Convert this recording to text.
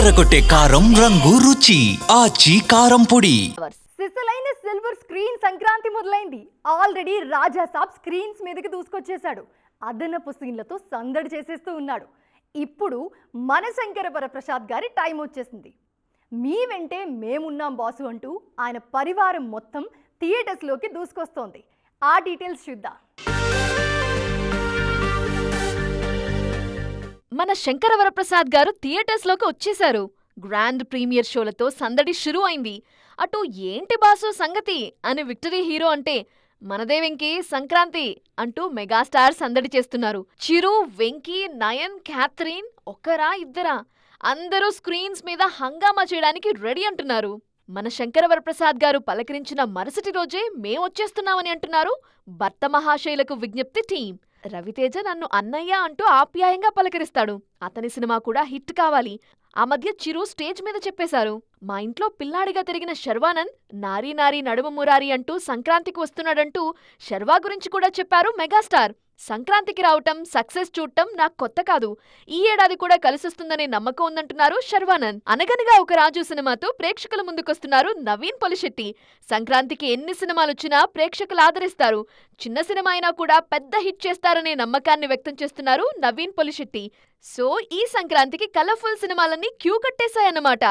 అదరగొట్టే కారం రంగు రుచి ఆచి కారం పొడి. సిసలైన సిల్వర్ స్క్రీన్ సంక్రాంతి మొదలైంది. ఆల్రెడీ రాజా సాబ్ స్క్రీన్స్ మీదకి దూసుకొచ్చేశాడు. అదనపు సీన్లతో సందడి చేసేస్తూ ఉన్నాడు. ఇప్పుడు మన శంకర వరప్రసాద్ గారి టైం వచ్చేసింది. మీ వెంటే మేమున్నాం బాసు అంటూ ఆయన పరివారం మొత్తం థియేటర్స్లోకి దూసుకొస్తోంది. ఆ డీటెయిల్స్ చూద్దాం. మన శంకరవరప్రసాద్ గారు థియేటర్స్లోకి వచ్చేశారు. గ్రాండ్ ప్రీమియర్ షోలతో సందడి షురూ అయింది. అటు ఏంటి బాసు సంగతి అని విక్టరీ హీరో అంటే మనదే వెంకీ సంక్రాంతి అంటూ మెగాస్టార్ సందడి చేస్తున్నారు. చిరు వెంకీ నయన్ క్యాథరిన్ ఒక్కరా ఇద్దరా? అందరూ స్క్రీన్స్ మీద హంగామా చేయడానికి రెడీ అంటున్నారు. మన శంకరవరప్రసాద్ గారు పలకరించిన మరుసటి రోజే మేం వచ్చేస్తున్నామని అంటున్నారు భర్త మహాశైలకు విజ్ఞప్తి టీం. రవితేజ నన్ను అన్నయ్య అంటూ ఆప్యాయంగా పలకరిస్తాడు. అతని సినిమా కూడా హిట్ కావాలి. ఆ మధ్య చిరు స్టేజ్ మీద చెప్పేశారు. మా ఇంట్లో పిల్లాడిగా తిరిగిన శర్వానంద్ నారీ నారీ నడుము మురారి అంటూ సంక్రాంతికి వస్తున్నాడంటూ శర్వా గురించి కూడా చెప్పారు మెగాస్టార్. సంక్రాంతికి రావటం సక్సెస్ చూడటం నాకు కొత్త కాదు. ఈ ఏడాది కూడా కలిసొస్తుందనే నమ్మకం ఉందంటున్నారు శర్వానంద్. అనగనగా ఒక రాజు సినిమాతో ప్రేక్షకుల ముందుకొస్తున్నారు నవీన్ పొలిశెట్టి. సంక్రాంతికి ఎన్ని సినిమాలు వచ్చినా ప్రేక్షకులు ఆదరిస్తారు. చిన్న సినిమా అయినా కూడా పెద్ద హిట్ చేస్తారనే నమ్మకాన్ని వ్యక్తం చేస్తున్నారు నవీన్ పొలిశెట్టి. సో ఈ సంక్రాంతికి కలర్ఫుల్ సినిమాలన్నీ క్యూ కట్టేశాయన్నమాట.